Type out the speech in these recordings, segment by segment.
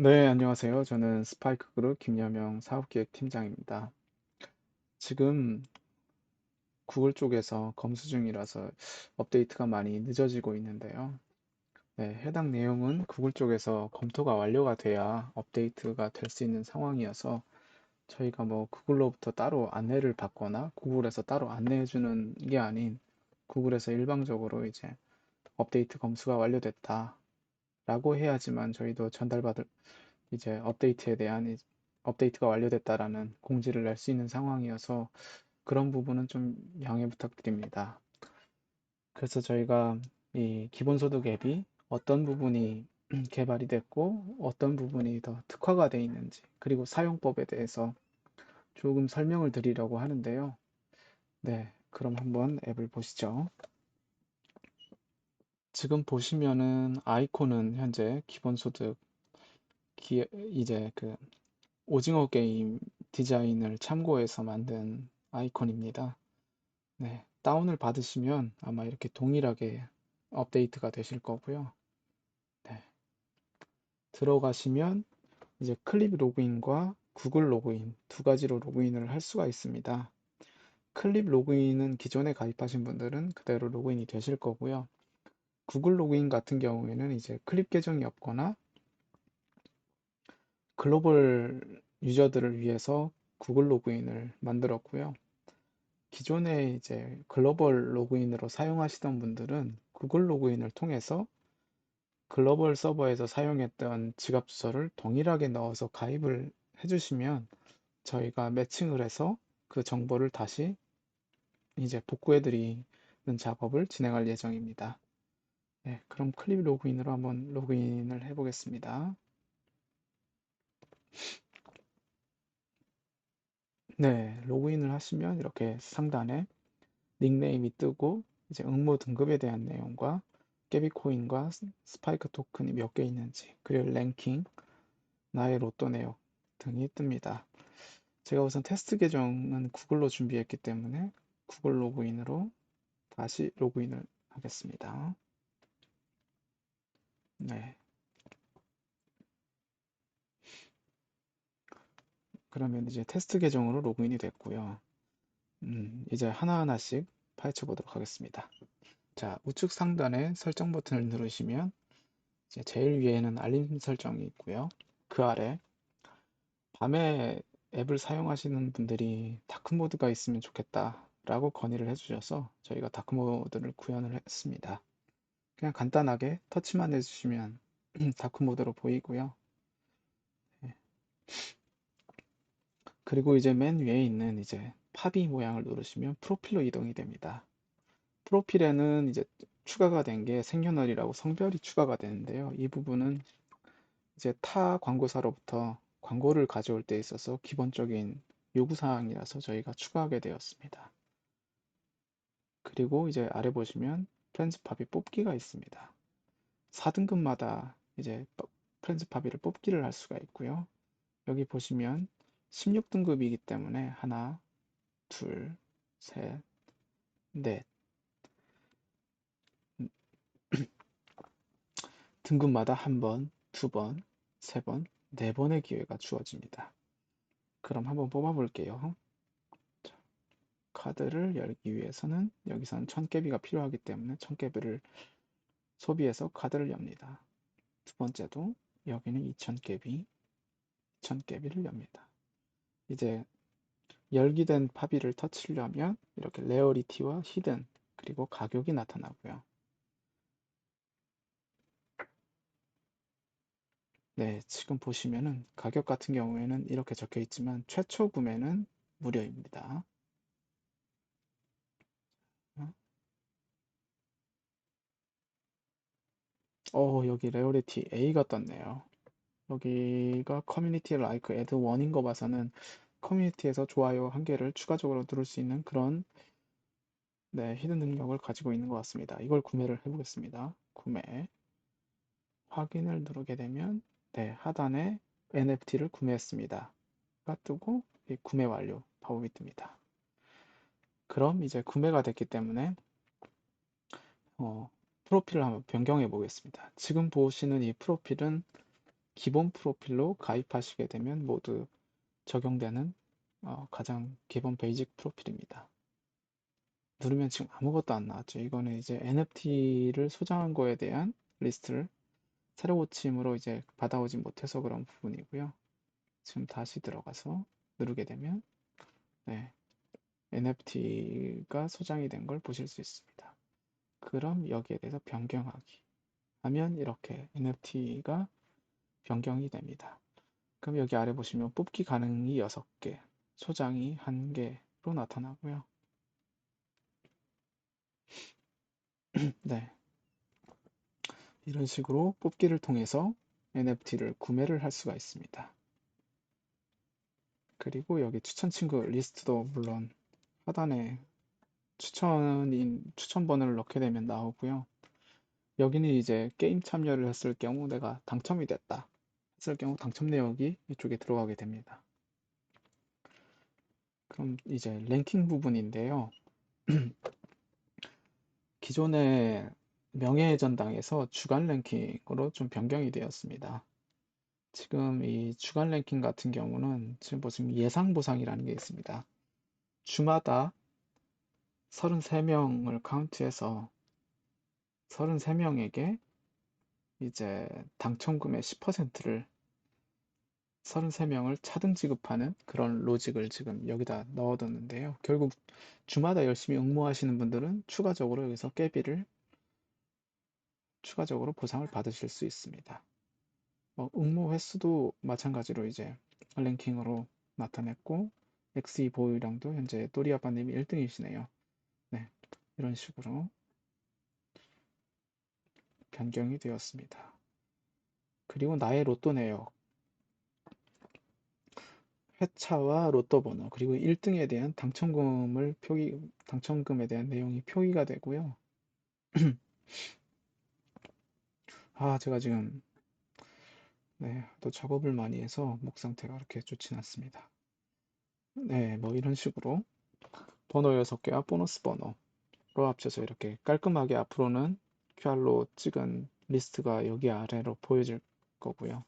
네, 안녕하세요. 저는 스파이크 그룹 김여명 사업기획팀장입니다. 지금 구글 쪽에서 검수 중이라서 업데이트가 많이 늦어지고 있는데요. 네, 해당 내용은 구글 쪽에서 검토가 완료가 돼야 업데이트가 될 수 있는 상황이어서 저희가 뭐 구글로부터 따로 안내를 받거나 구글에서 따로 안내해 주는 게 아닌 구글에서 일방적으로 이제 업데이트 검수가 완료됐다 라고 해야지만 저희도 전달받을 이제 업데이트에 대한 업데이트가 완료됐다라는 공지를 낼 수 있는 상황이어서 그런 부분은 좀 양해 부탁드립니다. 그래서 저희가 이 기본소득 앱이 어떤 부분이 개발이 됐고 어떤 부분이 더 특화가 되어 있는지 그리고 사용법에 대해서 조금 설명을 드리려고 하는데요. 네, 그럼 한번 앱을 보시죠. 지금 보시면은 아이콘은 현재 기본 소득 기, 이제 그 오징어 게임 디자인을 참고해서 만든 아이콘입니다. 네, 다운을 받으시면 아마 이렇게 동일하게 업데이트가 되실 거고요. 네, 들어가시면 이제 클립 로그인과 구글 로그인 두 가지로 로그인을 할 수가 있습니다. 클립 로그인은 기존에 가입하신 분들은 그대로 로그인이 되실 거고요. 구글 로그인 같은 경우에는 이제 클립 계정이 없거나 글로벌 유저들을 위해서 구글 로그인을 만들었고요. 기존에 이제 글로벌 로그인으로 사용하시던 분들은 구글 로그인을 통해서 글로벌 서버에서 사용했던 지갑 주소를 동일하게 넣어서 가입을 해주시면 저희가 매칭을 해서 그 정보를 다시 이제 복구해 드리는 작업을 진행할 예정입니다. 네, 그럼 클립 로그인으로 한번 로그인을 해 보겠습니다. 네, 로그인을 하시면 이렇게 상단에 닉네임이 뜨고 이제 응모 등급에 대한 내용과 깨비코인과 스파이크 토큰이 몇 개 있는지 그리고 랭킹, 나의 로또 내역 등이 뜹니다. 제가 우선 테스트 계정은 구글로 준비했기 때문에 구글 로그인으로 다시 로그인을 하겠습니다. 네. 그러면 이제 테스트 계정으로 로그인이 됐고요. 음, 이제 하나하나씩 파헤쳐 보도록 하겠습니다. 자, 우측 상단에 설정 버튼을 누르시면 이제 제일 위에는 알림 설정이 있고요. 그 아래 밤에 앱을 사용하시는 분들이 다크모드가 있으면 좋겠다 라고 건의를 해주셔서 저희가 다크모드를 구현을 했습니다. 그냥 간단하게 터치만 해주시면 다크 모드로 보이고요. 네. 그리고 이제 맨 위에 있는 이제 팝이 모양을 누르시면 프로필로 이동이 됩니다. 프로필에는 이제 추가가 된 게 생년월일하고 성별이 추가가 되는데요. 이 부분은 이제 타 광고사로부터 광고를 가져올 때 있어서 기본적인 요구사항이라서 저희가 추가하게 되었습니다. 그리고 이제 아래 보시면 프렌즈팝이 뽑기가 있습니다. 4등급마다 이제 프렌즈팝이를 뽑기를 할 수가 있고요. 여기 보시면 16등급이기 때문에 하나, 둘, 셋, 넷. 등급마다 한 번, 두 번, 세 번, 네 번의 기회가 주어집니다. 그럼 한번 뽑아 볼게요. 카드를 열기 위해서는 여기서는 1000개비가 필요하기 때문에 1000개비를 소비해서 카드를 엽니다. 두 번째도 여기는 2000개비, 2000개비를 엽니다. 이제 열기된 파비를 터치려면 이렇게 레어리티와 히든 그리고 가격이 나타나고요. 네, 지금 보시면은 가격 같은 경우에는 이렇게 적혀 있지만 최초 구매는 무료입니다. 어, 여기 레어리티 A가 떴네요. 여기가 커뮤니티 라이크 애드 원인 거 봐서는 커뮤니티에서 좋아요 한 개를 추가적으로 누를 수 있는 그런 네, 히든 능력을 가지고 있는 것 같습니다. 이걸 구매를 해보겠습니다. 구매 확인을 누르게 되면 네, 하단에 NFT를 구매했습니다. 가 뜨고 구매 완료 방법이 뜹니다. 그럼 이제 구매가 됐기 때문에 어, 프로필을 한번 변경해 보겠습니다. 지금 보시는 이 프로필은 기본 프로필로 가입하시게 되면 모두 적용되는 어, 가장 기본 베이직 프로필입니다. 누르면 지금 아무것도 안 나왔죠. 이거는 이제 NFT를 소장한 거에 대한 리스트를 새로 고침으로 이제 받아오지 못해서 그런 부분이고요. 지금 다시 들어가서 누르게 되면 네, NFT가 소장이 된 걸 보실 수 있습니다. 그럼 여기에 대해서 변경하기 하면 이렇게 NFT가 변경이 됩니다. 그럼 여기 아래 보시면 뽑기 가능이 6개, 소장이 1개로 나타나고요. 네. 이런 식으로 뽑기를 통해서 NFT를 구매를 할 수가 있습니다. 그리고 여기 추천 친구 리스트도 물론 하단에 추천인 추천번호를 넣게 되면 나오고요. 여기는 이제 게임 참여를 했을 경우 내가 당첨이 됐다 했을 경우 당첨 내역이 이쪽에 들어가게 됩니다. 그럼 이제 랭킹 부분인데요. 기존의 명예의 전당에서 주간 랭킹으로 좀 변경이 되었습니다. 지금 이 주간 랭킹 같은 경우는 지금 보시면 예상 보상이라는 게 있습니다. 주마다 33명을 카운트해서 33명에게 이제 당첨금의 10%를 33명을 차등 지급하는 그런 로직을 지금 여기다 넣어뒀는데요. 결국 주마다 열심히 응모하시는 분들은 추가적으로 여기서 깨비를 추가적으로 보상을 받으실 수 있습니다. 어, 응모 횟수도 마찬가지로 이제 랭킹으로 나타냈고 XE 보유량도 현재 또리아빠님이 1등이시네요. 네, 이런 식으로 변경이 되었습니다. 그리고 나의 로또 내역 회차와 로또 번호 그리고 1등에 대한 당첨금을 표기 당첨금에 대한 내용이 표기가 되고요. 아 제가 지금 네, 또 작업을 많이 해서 목 상태가 그렇게 좋진 않습니다. 네, 뭐 이런 식으로 번호 6개와 보너스 번호로 합쳐서 이렇게 깔끔하게 앞으로는 QR로 찍은 리스트가 여기 아래로 보여질 거고요.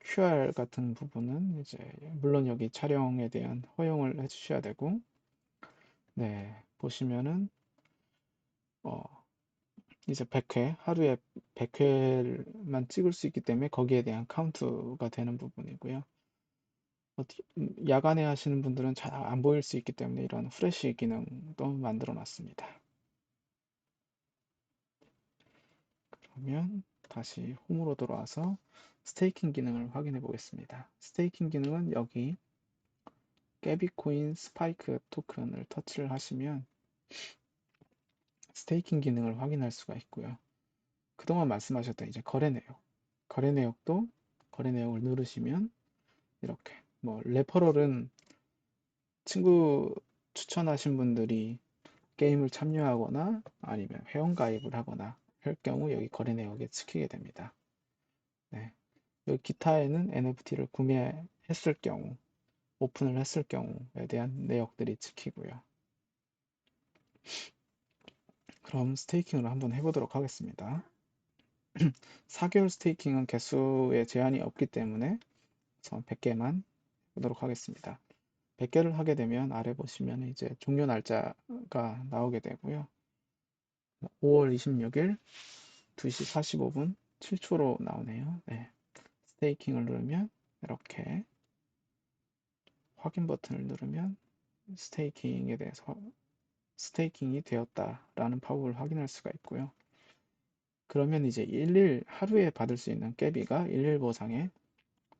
QR 같은 부분은 이제 물론 여기 촬영에 대한 허용을 해주셔야 되고 네 보시면은 어 이제 100회 하루에 100회만 찍을 수 있기 때문에 거기에 대한 카운트가 되는 부분이고요. 야간에 하시는 분들은 잘 안 보일 수 있기 때문에 이런 후레쉬 기능도 만들어 놨습니다. 그러면 다시 홈으로 돌아와서 스테이킹 기능을 확인해 보겠습니다. 스테이킹 기능은 여기 깨비코인 스파이크 토큰을 터치를 하시면 스테이킹 기능을 확인할 수가 있고요. 그동안 말씀하셨던 이제 거래 내역, 거래 내역도 거래 내역을 누르시면 이렇게 뭐 레퍼럴은 친구 추천하신 분들이 게임을 참여하거나 아니면 회원 가입을 하거나 할 경우 여기 거래 내역에 찍히게 됩니다. 네. 여기 기타에는 NFT를 구매했을 경우, 오픈을 했을 경우에 대한 내역들이 찍히고요. 그럼 스테이킹을 한번 해보도록 하겠습니다. 4개월 스테이킹은 개수에 제한이 없기 때문에 우선 100개만 해 보도록 하겠습니다. 100개를 하게 되면 아래 보시면 이제 종료 날짜가 나오게 되고요. 5월 26일 2시 45분 7초로 나오네요. 네. 스테이킹을 누르면 이렇게 확인 버튼을 누르면 스테이킹에 대해서 스테이킹이 되었다라는 파워를 확인할 수가 있고요. 그러면 이제 일일 하루에 받을 수 있는 깨비가 일일 보상에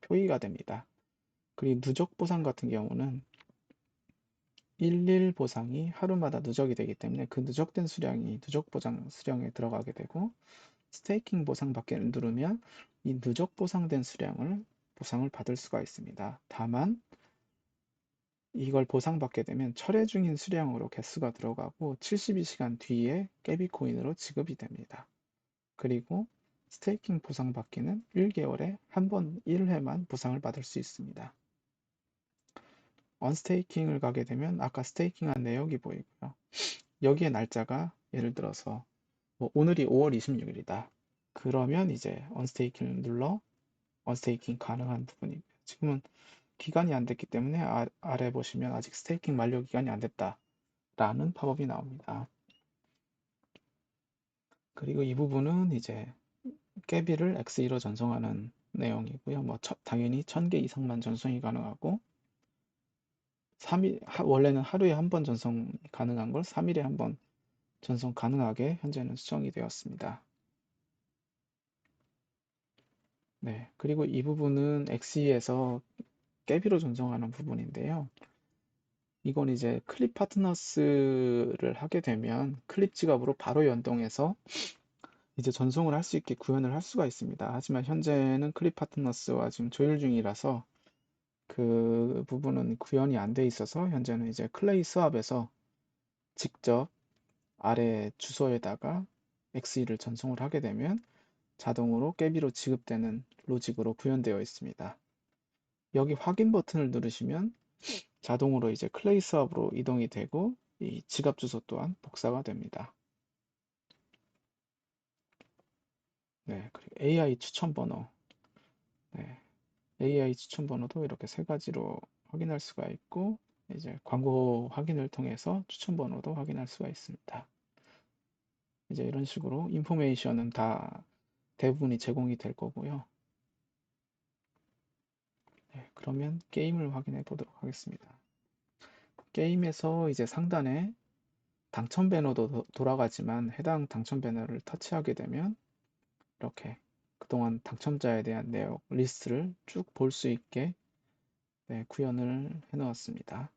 표기가 됩니다. 그리고 누적 보상 같은 경우는 일일 보상이 하루마다 누적이 되기 때문에 그 누적된 수량이 누적 보상 수량에 들어가게 되고 스테이킹 보상 받기를 누르면 이 누적 보상된 수량을 보상을 받을 수가 있습니다. 다만 이걸 보상받게 되면 철회 중인 수량으로 개수가 들어가고 72시간 뒤에 깨비코인으로 지급이 됩니다. 그리고 스테이킹 보상받기는 1개월에 한 번 1회만 보상을 받을 수 있습니다. 언스테이킹을 가게 되면 아까 스테이킹한 내역이 보이고요. 여기에 날짜가 예를 들어서 뭐 오늘이 5월 26일이다. 그러면 이제 언스테이킹을 눌러 언스테이킹 가능한 부분이 지금은 기간이 안 됐기 때문에 아, 아래 보시면 아직 스테이킹 만료 기간이 안 됐다 라는 팝업이 나옵니다. 그리고 이 부분은 이제 깨비를 X2로 전송하는 내용이고요. 뭐 첫- 당연히 1000개 이상만 전송이 가능하고 3일 하- 원래는 하루에 한 번 전송 가능한 걸 3일에 한 번 전송 가능하게 현재는 수정이 되었습니다. 네, 그리고 이 부분은 X2에서 깨비로 전송하는 부분인데요. 이건 이제 클립 파트너스를 하게 되면 클립 지갑으로 바로 연동해서 이제 전송을 할 수 있게 구현을 할 수가 있습니다. 하지만 현재는 클립 파트너스와 지금 조율 중이라서 그 부분은 구현이 안 돼 있어서 현재는 이제 클레이 스왑에서 직접 아래 주소에다가 X2를 전송을 하게 되면 자동으로 깨비로 지급되는 로직으로 구현되어 있습니다. 여기 확인 버튼을 누르시면 자동으로 이제 클레이 스왑으로 이동이 되고 이 지갑 주소 또한 복사가 됩니다. 네, 그리고 AI 추천 번호. 네, AI 추천 번호도 이렇게 세 가지로 확인할 수가 있고 이제 광고 확인을 통해서 추천 번호도 확인할 수가 있습니다. 이제 이런 식으로 인포메이션은 다 대부분이 제공이 될 거고요. 네, 그러면 게임을 확인해 보도록 하겠습니다. 게임에서 이제 상단에 당첨 배너도 도- 돌아가지만 해당 당첨 배너를 터치하게 되면 이렇게 그동안 당첨자에 대한 내용 리스트를 쭉 볼 수 있게 네, 구현을 해 놓았습니다.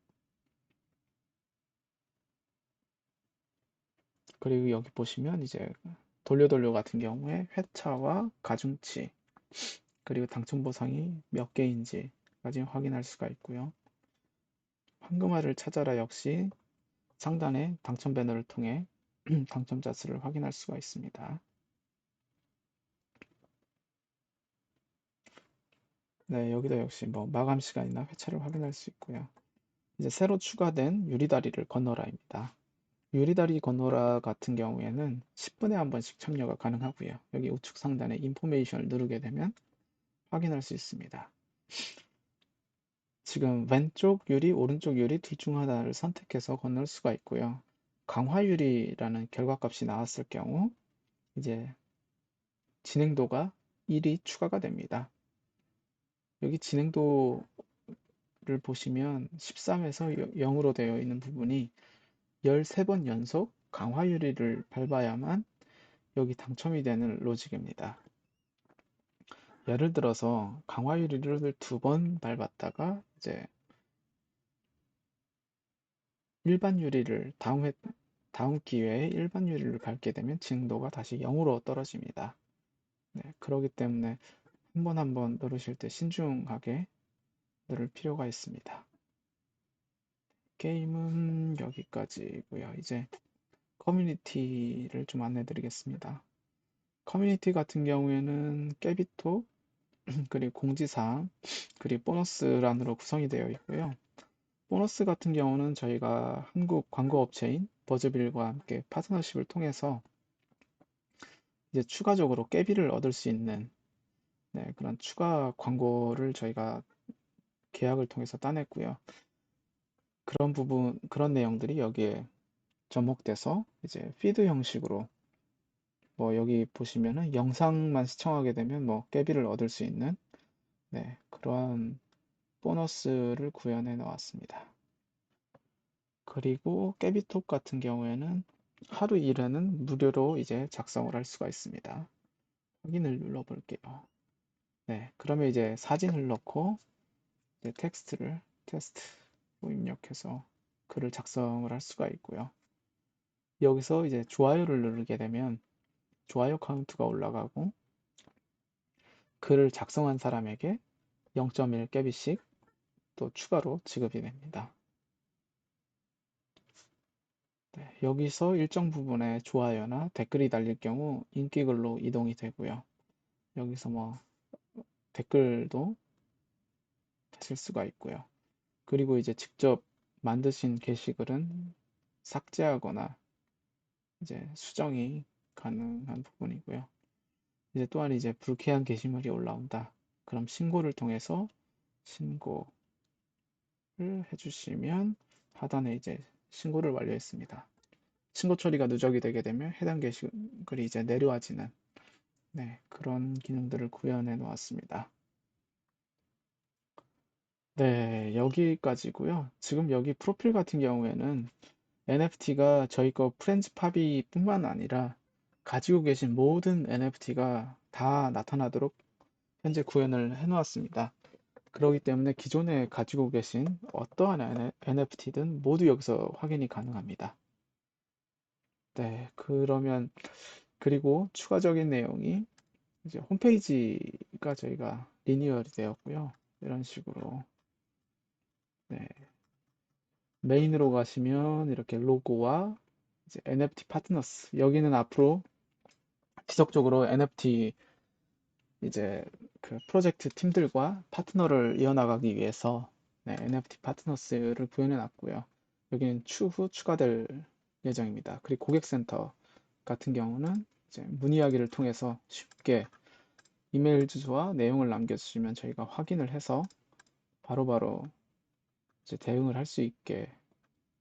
그리고 여기 보시면 이제 돌려돌려 같은 경우에 회차와 가중치 그리고 당첨 보상이 몇 개인지까지 확인할 수가 있고요. 황금알을 찾아라 역시 상단의 당첨 배너를 통해 당첨자 수를 확인할 수가 있습니다. 네, 여기도 역시 뭐 마감 시간이나 회차를 확인할 수 있고요. 이제 새로 추가된 유리다리를 건너라입니다. 유리다리 건너라 같은 경우에는 10분에 한 번씩 참여가 가능하고요. 여기 우측 상단에 인포메이션을 누르게 되면 확인할 수 있습니다. 지금 왼쪽 유리, 오른쪽 유리 둘 중 하나를 선택해서 건널 수가 있고요. 강화 유리라는 결과값이 나왔을 경우 이제 진행도가 1이 추가가 됩니다. 여기 진행도를 보시면 13에서 0으로 되어 있는 부분이 13번 연속 강화 유리를 밟아야만 여기 당첨이 되는 로직입니다. 예를 들어서 강화 유리를 두 번 밟았다가 이제 일반 유리를 다음 회, 다음 기회에 일반 유리를 밟게 되면 진도가 다시 0으로 떨어집니다. 네, 그렇기 때문에 한 번 한 번 누르실 때 신중하게 누를 필요가 있습니다. 게임은 여기까지고요. 이제 커뮤니티를 좀 안내 드리겠습니다. 커뮤니티 같은 경우에는 깨비토 그리고 공지사항 그리고 보너스란으로 구성이 되어 있고요. 보너스 같은 경우는 저희가 한국 광고업체인 버즈빌과 함께 파트너십을 통해서 이제 추가적으로 깨비를 얻을 수 있는 네, 그런 추가 광고를 저희가 계약을 통해서 따냈고요. 그런 부분, 그런 내용들이 여기에 접목돼서 이제 피드 형식으로 뭐 여기 보시면은 영상만 시청하게 되면 뭐 깨비를 얻을 수 있는 네, 그러한 보너스를 구현해 놓았습니다. 그리고 깨비톡 같은 경우에는 하루 일회는 무료로 이제 작성을 할 수가 있습니다. 확인을 눌러 볼게요. 네, 그러면 이제 사진을 넣고 이제 텍스트를 테스트로 입력해서 글을 작성을 할 수가 있고요. 여기서 이제 좋아요를 누르게 되면 좋아요 카운트가 올라가고 글을 작성한 사람에게 0.1 깨비씩 또 추가로 지급이 됩니다. 네, 여기서 일정 부분에 좋아요나 댓글이 달릴 경우 인기글로 이동이 되고요. 여기서 뭐 댓글도 다실 수가 있고요. 그리고 이제 직접 만드신 게시글은 삭제하거나 이제 수정이 가능한 부분이고요. 이제 또한 이제 불쾌한 게시물이 올라온다. 그럼 신고를 통해서 신고를 해주시면 하단에 이제 신고를 완료했습니다. 신고 처리가 누적이 되게 되면 해당 게시글이 이제 내려와지는 네, 그런 기능들을 구현해 놓았습니다. 네, 여기까지고요. 지금 여기 프로필 같은 경우에는 NFT가 저희 거 프렌즈 파비 뿐만 아니라 가지고 계신 모든 NFT가 다 나타나도록 현재 구현을 해 놓았습니다. 그렇기 때문에 기존에 가지고 계신 어떠한 NFT든 모두 여기서 확인이 가능합니다. 네, 그러면 그리고 추가적인 내용이 이제 홈페이지가 저희가 리뉴얼이 되었고요. 이런 식으로 네. 메인으로 가시면 이렇게 로고와 이제 NFT 파트너스 여기는 앞으로 지속적으로 NFT 이제 그 프로젝트 팀들과 파트너를 이어나가기 위해서 네, NFT 파트너스를 구현해 놨고요. 여기는 추후 추가될 예정입니다. 그리고 고객센터 같은 경우는 문의하기를 통해서 쉽게 이메일 주소와 내용을 남겨주시면 저희가 확인을 해서 바로바로 바로 이제 대응을 할 수 있게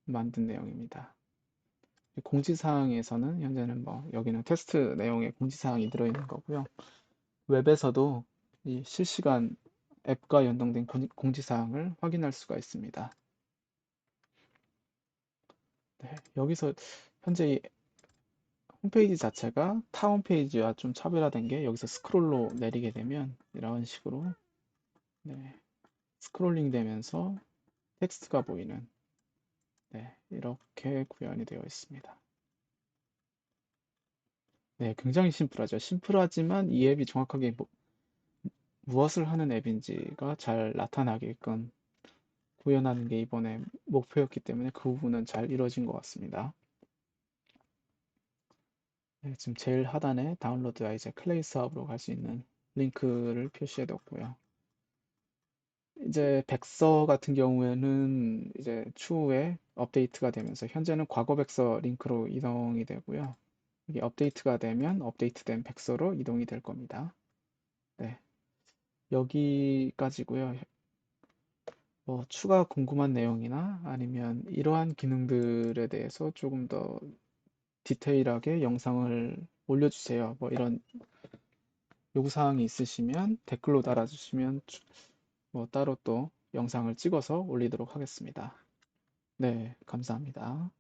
만든 내용입니다. 공지사항에서는 현재는 뭐 여기는 테스트 내용의 공지사항이 들어있는 거고요. 웹에서도 이 실시간 앱과 연동된 공지사항을 확인할 수가 있습니다. 네, 여기서 현재 이 홈페이지 자체가 타 홈페이지와 좀 차별화된 게 여기서 스크롤로 내리게 되면 이런 식으로 네, 스크롤링 되면서 텍스트가 보이는 네, 이렇게 구현이 되어 있습니다. 네, 굉장히 심플하죠. 심플하지만 이 앱이 정확하게 뭐, 무엇을 하는 앱인지가 잘 나타나게끔 구현하는 게 이번에 목표였기 때문에 그 부분은 잘 이루어진 것 같습니다. 네, 지금 제일 하단에 다운로드와 이제 클레이 사업으로 갈 수 있는 링크를 표시해 뒀고요. 이제 백서 같은 경우에는 이제 추후에 업데이트가 되면서 현재는 과거 백서 링크로 이동이 되고요. 이게 업데이트가 되면 업데이트된 백서로 이동이 될 겁니다. 네. 여기까지고요. 뭐 추가 궁금한 내용이나 아니면 이러한 기능들에 대해서 조금 더 디테일하게 영상을 올려주세요. 뭐 이런 요구사항이 있으시면 댓글로 달아주시면 뭐 따로 또 영상을 찍어서 올리도록 하겠습니다. 네, 감사합니다.